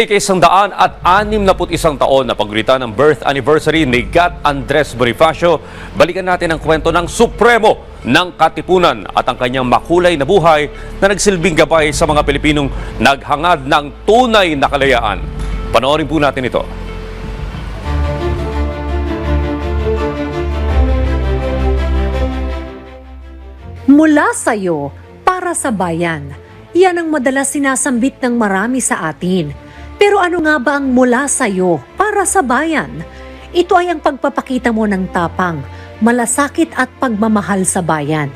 Sa ikisang daan at anim na isang taon na paglita ng birth anniversary ni Gat Andres Bonifacio, balikan natin ang kwento ng Supremo ng Katipunan at ang kanyang makulay na buhay na nagsilbing gabay sa mga Pilipinong naghangad ng tunay na kalayaan. Panoorin po natin ito. Mula sa iyo para sa bayan. Yan ang madalas sinasambit ng marami sa atin. Pero ano nga ba ang mula sa iyo para sa bayan? Ito ay ang pagpapakita mo ng tapang, malasakit at pagmamahal sa bayan.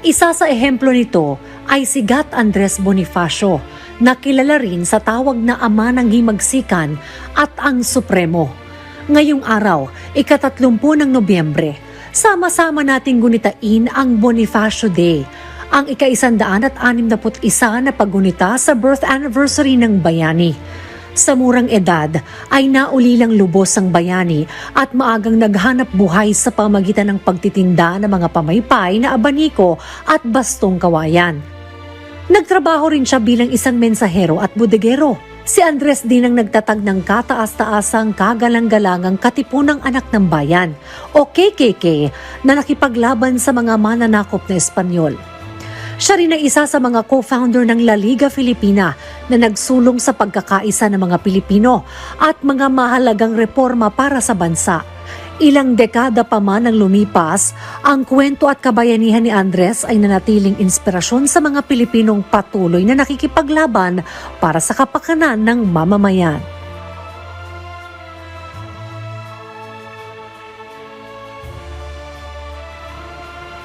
Isa sa ehemplo nito ay si Gat Andres Bonifacio, na kilala rin sa tawag na ama ng himagsikan at ang Supremo. Ngayong araw, ikatatlumpu ng Nobyembre, sama-sama nating gunitain ang Bonifacio Day, ang ika-isandaan at anim na put isa na paggunita sa birth anniversary ng bayani. Sa murang edad ay naulilang lubos ang bayani at maagang naghanap buhay sa pamagitan ng pagtitinda ng mga pamaypay na abaniko at bastong kawayan. Nagtrabaho rin siya bilang isang mensahero at budegero. Si Andres din ang nagtatag ng kataas-taasang kagalang-galangang katipunang anak ng bayan o KKK na nakipaglaban sa mga mananakop na Espanyol. Siya rin ay isa sa mga co-founder ng La Liga Filipina na nagsulong sa pagkakaisa ng mga Pilipino at mga mahalagang reforma para sa bansa. Ilang dekada pa man ang lumipas, ang kwento at kabayanihan ni Andres ay nanatiling inspirasyon sa mga Pilipinong patuloy na nakikipaglaban para sa kapakanan ng mamamayan.